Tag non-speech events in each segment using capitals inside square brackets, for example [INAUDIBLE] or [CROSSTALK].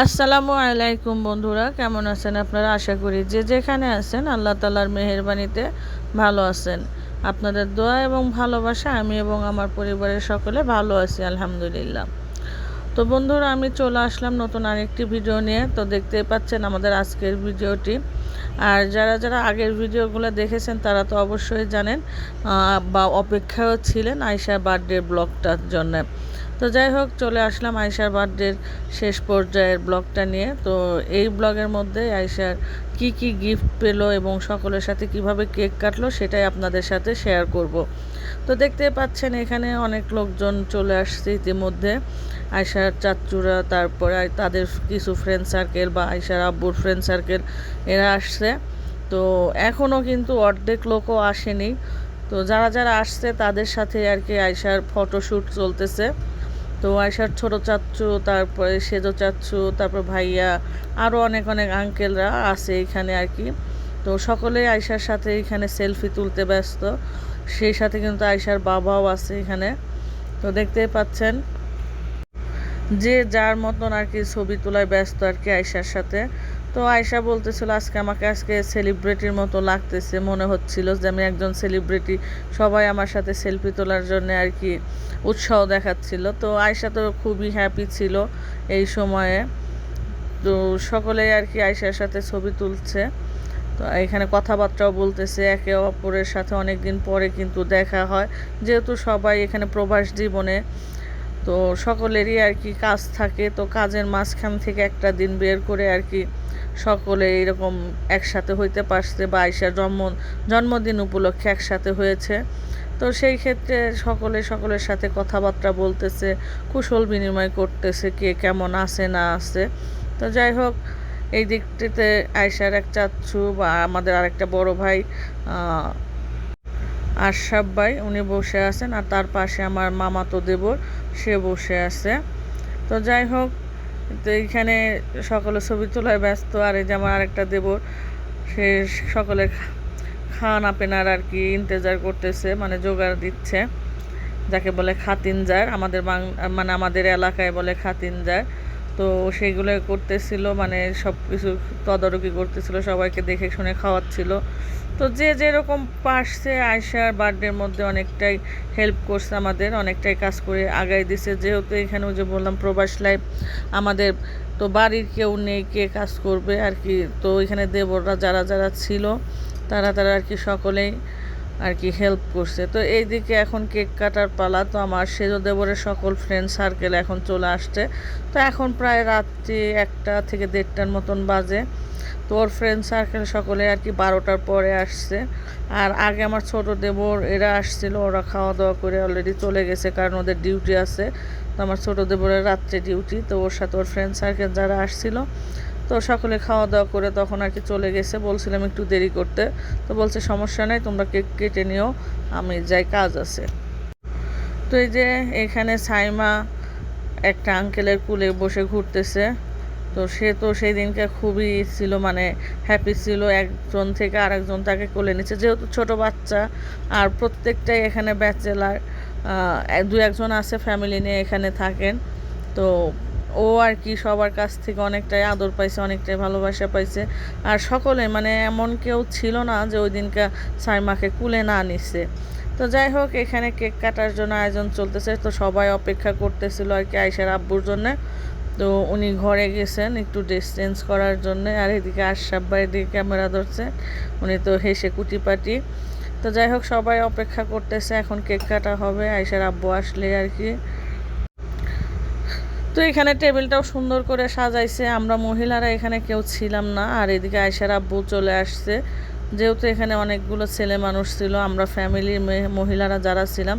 আসসালামু আলাইকুম বন্ধুরা, কেমন আছেন আপনারা? আশা করি যে যেখানে আছেন, আল্লাহ তালার মেহেরবানিতে ভালো আছেন। আপনাদের দোয়া এবং ভালোবাসা আমি এবং আমার পরিবারের সকলে ভালো আছি, আলহামদুলিল্লাহ। তো বন্ধুরা, আমি চলে আসলাম নতুন আরেকটি ভিডিও নিয়ে। তো দেখতেই পাচ্ছেন আমাদের আজকের ভিডিওটি। আর যারা যারা আগের ভিডিওগুলো দেখেছেন, তারা তো অবশ্যই জানেন বা অপেক্ষাও ছিলেন আয়সার বার্থডে ব্লগটার জন্য। তো যাই হোক, চলে আসলাম আয়সার বার্থডের শেষ পর্যায়ের ব্লগটা নিয়ে। তো এই ব্লগের মধ্যে আয়সার কি কি গিফট পেল এবং সকলের সাথে কীভাবে কেক কাটলো সেটাই আপনাদের সাথে শেয়ার করব। তো দেখতে পাচ্ছেন এখানে অনেক লোকজন চলে আসছে ইতিমধ্যে। আয়সার চাচুরা, তারপরে তাদের কিছু ফ্রেন্ড সার্কেল বা আয়সার আব্বুর ফ্রেন্ড সার্কেল এরা আসছে। তো এখনও কিন্তু অর্ধেক লোকও আসেনি। তো যারা যারা আসছে তাদের সাথে আর কি আয়সার ফটোশ্যুট চলতেছে। তো আয়সার ছোট চাচ্ছু তারপরে সেজো চাচ্ছু তারপর ভাইয়া আরও অনেক অনেক আঙ্কেলরা আছে এখানে আর কি। তো সকলেই আয়সার সাথে এখানে সেলফি তুলতে ব্যস্ত। সেই সাথে কিন্তু আয়সার বাবাও আছে এখানে। তো দেখতেই পাচ্ছেন যে যার মতন আর কি ছবি তোলায় ব্যস্ত আর কি আয়সার সাথে। তো আয়সা বলতেছিল, আজকে আমাকে আজকে সেলিব্রিটির মতো লাগতেছে। মনে হচ্ছিল যে আমি একজন সেলিব্রিটি সবাই আমার সাথে সেলফি তোলার জন্য আর কি উৎসাহ দেখাচ্ছিল। তো আয়সা তো খুবই হ্যাপি ছিল এই সময়ে। তো সকলেই আর কি আয়সার সাথে ছবি তুলছে। তো এখানে কথাবার্তাও বলতেছে, একে অপরের সাথে অনেক দিন পরে কিন্তু দেখা হয়। যেহেতু সবাই এখানে প্রবাস জীবনে, তো সকলেরই আর কি কাজ থাকে। তো কাজের মাঝখান থেকে একটা দিন বের করে আর কি সকলে এরকম একসাথে হইতে পারছে বা আয়সার জন্ম, জন্মদিন উপলক্ষে একসাথে হয়েছে। তো সেই ক্ষেত্রে সকলে সকলের সাথে কথাবার্তা বলতেছে, কুশল বিনিময় করতেছে, কে কেমন আছে, না আছে। তো যাই হোক, এই দিকটিতে আয়সার এক চাচ্ছু বা আমাদের আরেকটা বড় ভাই আশরাফ ভাই, উনি বসে আছেন। আর তার পাশে আমার মামাতো দেবর, সে বসে আছে। তো যাই হোক তো এইখানে সকলে ছবি তোলায় ব্যস্ত। আর এই যে আমার আরেকটা দেবর, সে সকলের খা- খানা পেনার আর কি ইন্তজার করতেছে মানে জোগাড় দিচ্ছে। যাকে বলে খাতিনজার, আমাদের বাং মানে আমাদের এলাকায় বলে খাতিনজার। তো সেইগুলো করতেছিল মানে সব কিছু তদারকি করতেছিল, সবাইকে দেখে শুনে খাওয়াচ্ছিল। তো যে যেরকম পারছে আয়সার বার্থডের মধ্যে অনেকটাই হেল্প করছে আমাদের, অনেকটাই কাজ করে আগায় দিছে। যেহেতু এখানে যে বললাম, প্রবাস লাইফ আমাদের, তো বাড়ির কেউ নেই, কে কাজ করবে আর কি। তো এখানে দেবররা যারা যারা ছিল, তারা তারা আর কি সকলেই আর কি হেল্প করছে। তো এইদিকে এখন কেক কাটার পালা। তো আমার সেজো দেবরের সকল ফ্রেন্ড সার্কেল এখন চলে আসছে। তো এখন প্রায় রাত্রি একটা থেকে দেড়টার মতন বাজে। তো ওর ফ্রেন্ড সার্কেল সকলে আর কি বারোটার পরে আসছে। আর আগে আমার ছোট দেবর এরা আসছিল, ওরা খাওয়া দাওয়া করে অলরেডি চলে গেছে কারণ ওদের ডিউটি আছে। তো আমার ছোট দেবরের রাত্রে ডিউটি তো ওর সাথে ওর ফ্রেন্ড সার্কেল যারা আসছিল তো সকলে খাওয়া দাওয়া করে তখন আর কি চলে গেছে। বলছিলাম একটু দেরি করতে। তো বলছে, সমস্যা নেই, তোমরা কেক কেটে নিও, আমি যাই, কাজ আছে। তো এই যে এখানে সাইমা একটা আঙ্কেলের কুলে বসে ঘুরতেছে। তো সে তো সেই দিনকে খুবই ছিল মানে হ্যাপি ছিল, একজন থেকে আরেকজন তাকে কোলে নিচ্ছে। যেহেতু ছোট বাচ্চা, আর প্রত্যেকটাই এখানে ব্যাচেলার দু একজন আছে ফ্যামিলি নিয়ে এখানে থাকেন। তো ও আর কি সবার কাছ থেকে অনেকটাই আদর পাইছে, অনেকটাই ভালোবাসা পাইছে। আর সকলে মানে এমন কেউ ছিল না যে ওই দিনকে সাইমাকে কুলে না নিছে। তো যাই হোক, এখানে কেক কাটার জন্য আয়োজন চলতেছে। তো সবাই অপেক্ষা করতেছিল আর কি আয়সার আব্বুর জন্য। তো উনি ঘরে গেছেন একটু ড্রেস চেঞ্জ করার জন্য। আর এদিকে আশরাফ ভাই এদিকে ক্যামেরা ধরছে। উনি তো হেসে কুটিপাটি। তো যাই হোক, সবাই অপেক্ষা করতেছে, এখন কেক কাটা হবে। আয়সার আব্বু আসলে আর কি। তো এখানে টেবিলটাও সুন্দর করে সাজাইছে। আমরা মহিলারা এখানে কেউ ছিলাম না, আর এদিকে আয়সার আব্বু চলে আসছে। যেহেতু এখানে অনেকগুলো ছেলে মানুষ ছিল, আমরা ফ্যামিলির মহিলারা যারা ছিলাম।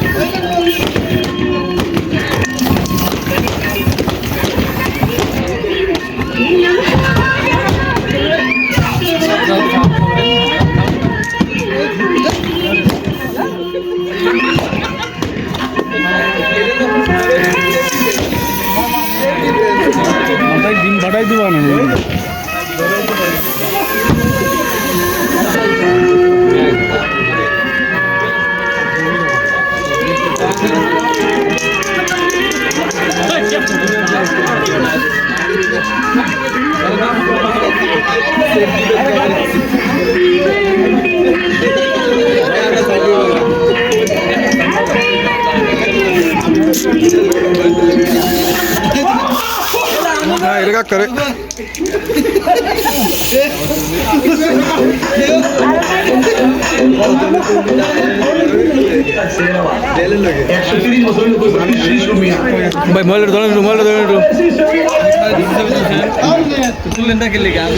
ডাইরেক্ট ডিম ফাটাই দিব আমি। মজা করে ভাই মোবাইলটা ধরেন মোবাইলটা ধরেন একটু তুলেন না কেলে আমি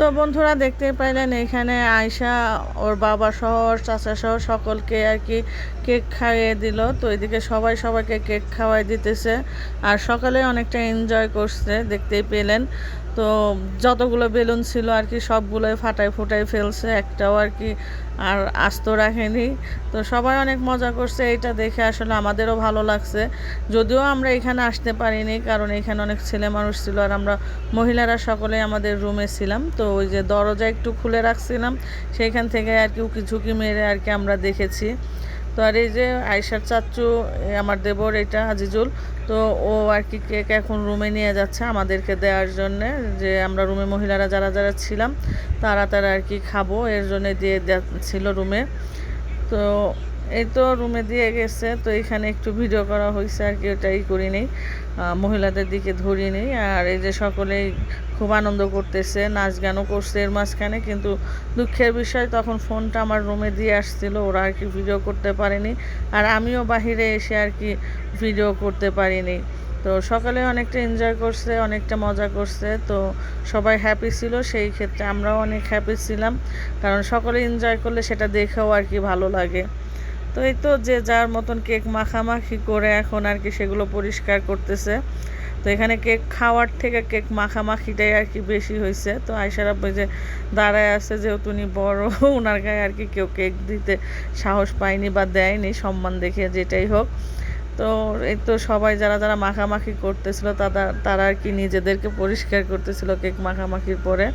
তো বন্ধুরা দেখতে পাইলেন এখানে আয়সা ওর বাবা সহ চাচা সহ সকলকে আর কি কেক খাইয়ে দিল। তো এদিকে সবাই সবাইকে কেক খাওয়াই দিতেছে। আর সকালে অনেকটা এনজয় করছে, দেখতেই পেলেন। তো যতগুলো বেলুন ছিল আর কি সবগুলোই ফাটাই ফুটাই ফেলছে, একটাও আর কি আর আস্ত রাখেনি। তো সবাই অনেক মজা করছে এটা দেখে আসলে আমাদেরও ভালো লাগছে। যদিও আমরা এখানে আসতে পারিনি, কারণ এখানে অনেক ছেলে মানুষ ছিল আর আমরা মহিলারা সকলে আমাদের রুমে ছিলাম। তো ওই যে দরজা একটু খুলে রাখছিলাম সেইখান থেকে আর কি উকি ঝুঁকি মেরে আর কি আমরা দেখেছি। তো আর এই যে আয়সার চাচ্চু এ আমার দেবর, এটা আজিজুল, তো ও আর কি কেক এখন রুমে নিয়ে যাচ্ছে আমাদেরকে দেওয়ার জন্যে, যে আমরা রুমে মহিলারা যারা যারা ছিলাম, তারা তারা আর কি খাব, এর জন্য দিয়ে ছিল রুমে তো এই তো রুমে দিয়ে গেছে, তো এখানে একটু ভিডিও করা হয়েছে আর কি, ওটাই করি নেই মহিলাদের দিকে ধরি নেই আর এই যে সকলেই খুব আনন্দ করতেছে, নাচ গানও করছে এর মাঝখানে, কিন্তু দুঃখের বিষয় তখন ফোনটা আমার রুমে দিয়ে আসছিল, ওরা আর কি ভিডিও করতে পারেনি, আর আমিও বাহিরে এসে আর কি ভিডিও করতে পারিনি। তো সকালে অনেকটা এনজয় করছে, অনেকটা মজা করছে, তো সবাই হ্যাপি ছিল, সেই ক্ষেত্রে আমরাও অনেক হ্যাপি ছিলাম, কারণ সকলে এনজয় করলে সেটা দেখেও আর কি ভালো লাগে। তো এই তো যে যার মতন কেক মাখামাখি করে এখন আর কি সেগুলো পরিষ্কার করতেছে। তো এখানে কেক খাওয়ার থেকে কেক মাখামাখিটাই আর কি বেশি হয়েছে। তো আয়সার আব্বু যে দাঁড়ায় আছে, যেহেতু উনি বড় [LAUGHS] ওনার গায়ে আর কি কেউ কেক দিতে সাহস পায়নি বা দেয়নি, সম্মান দেখে যেটাই হোক। তো এই তো সবাই যারা যারা মাখামাখি করতেছিল তারা তারা আর কি নিজেদেরকে পরিষ্কার করতেছিল কেক মাখামাখির পরে।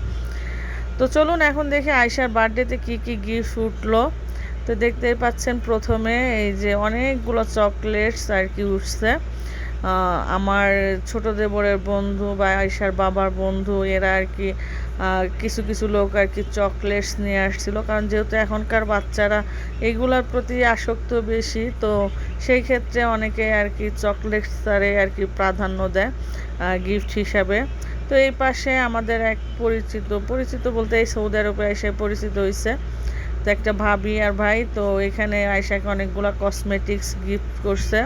তো চলুন এখন দেখি আয়সার বার্থডেতে কি কি গিফট উঠল। তো দেখতেই পাচ্ছেন প্রথমে এই যে অনেকগুলো চকলেটস আর কি উঠছে। আমার ছোট দেবরের বন্ধু বা আয়সার বাবার বন্ধু, এরা আর কি কিছু কিছু লোক আর কি চকলেটস নিয়ে আসছিল। কারণ যেহেতু এখনকার বাচ্চারা এগুলোর প্রতি আসক্ত বেশি, তো সেই ক্ষেত্রে অনেকে আর কি চকলেটস তারে আর কি প্রাধান্য দেয় গিফট হিসাবে। তো এই পাশে আমাদের এক পরিচিত পরিচিত বলতে এই সৌদি আরবে এসে পরিচিত হয়েছে তো একটা ভাবি আর ভাই, তো এখানে আয়সাকে অনেকগুলো কসমেটিক্স গিফট করছে।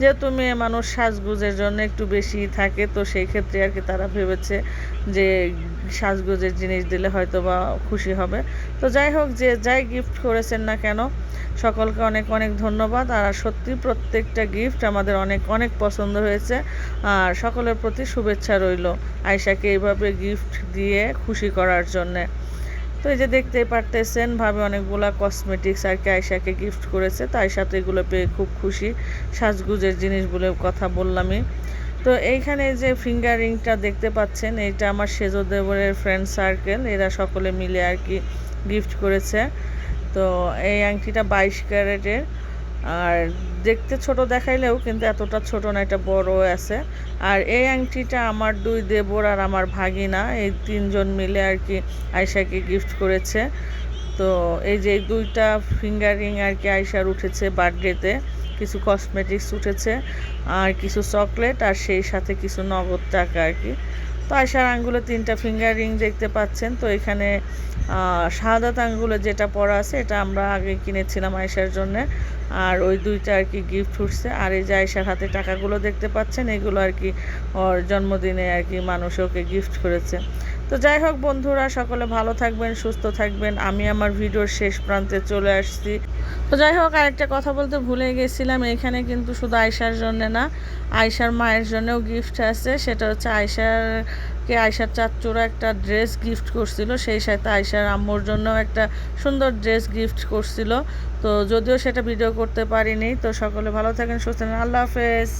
যেহেতু মেয়ে মানুষ, সাজগুজের জন্য একটু বেশি থাকে, তো সেই ক্ষেত্রে আর কি তারা ভেবেছে যে সাজগোজের জিনিস দিলে হয়তো বা খুশি হবে। তো যাই হোক, যে যাই গিফট করেছেন না কেন, সকলকে অনেক অনেক ধন্যবাদ। আর সত্যি প্রত্যেকটা গিফট আমাদের অনেক অনেক পছন্দ হয়েছে। আর সকলের প্রতি শুভেচ্ছা রইল আয়সাকে এইভাবে গিফট দিয়ে খুশি করার জন্যে। তো এই যে দেখতেই পারতেছেন, ভাবে অনেকগুলা কসমেটিক্স আর কি আয়সাকে গিফট করেছে, তো আয়সা তো এগুলো পেয়ে খুব খুশি। সাজগুজের জিনিসগুলোর কথা বললামই। তো এইখানে যে ফিঙ্গার রিংটা দেখতে পাচ্ছেন এইটা আমার সেজো দেবরের ফ্রেন্ড সার্কেল এরা সকলে মিলে আর কি গিফট করেছে। তো এই আংটিটা বাইশ ক্যারেটের আর দেখতে ছোট দেখাইলেও কিন্তু এতটা ছোট না, এটা বড় আছে। আর এই আংটিটা আমার দুই দেবর আর আমার ভাগিনা, এই তিনজন মিলে আর কি আয়সাকে গিফট করেছে। তো এই যে দুইটা ফিঙ্গারিং আর কি আয়সার উঠেছে বার্থডেতে, কিছু কসমেটিক্স উঠেছে, আর কিছু চকলেট আর সেই সাথে কিছু নগদ টাকা আর কি। তো আয়সার আঙ্গুলে তিনটা ফিঙ্গার রিং দেখতে পাচ্ছেন। তো এখানে শাহাদাত আঙ্গুলে যেটা পরা আছে, এটা আমরা আগে কিনেছিলাম আয়সার জন্য। আর ওই দুইটা আর কি গিফট উঠছে। আর এই যে আয়সার হাতে টাকাগুলো দেখতে পাচ্ছেন, এগুলো আর কি ওর জন্মদিনে আর কি মানুষ ওকে গিফট করেছে। তো যাই হোক বন্ধুরা, সকলে ভালো থাকবেন, সুস্থ থাকবেন। আমি আমার ভিডিওর শেষ প্রান্তে চলে আসছি। তো যাই হোক, আরেকটা কথা বলতে ভুলে গেছিলাম, এখানে কিন্তু শুধু আয়সার জন্য না আয়সার মায়ের জন্যও গিফট আছে। সেটা হচ্ছে আয়সারকে আয়সার চাচ্চুরা একটা ড্রেস গিফট করছিল, সেই সাথে আয়সার আম্মুর জন্য একটা সুন্দর ড্রেস গিফট করছিল। তো যদিও সেটা ভিডিও করতে পারিনি, তো সকলে ভালো থাকেন, সুস্থ আল্লাহ হাফেজ।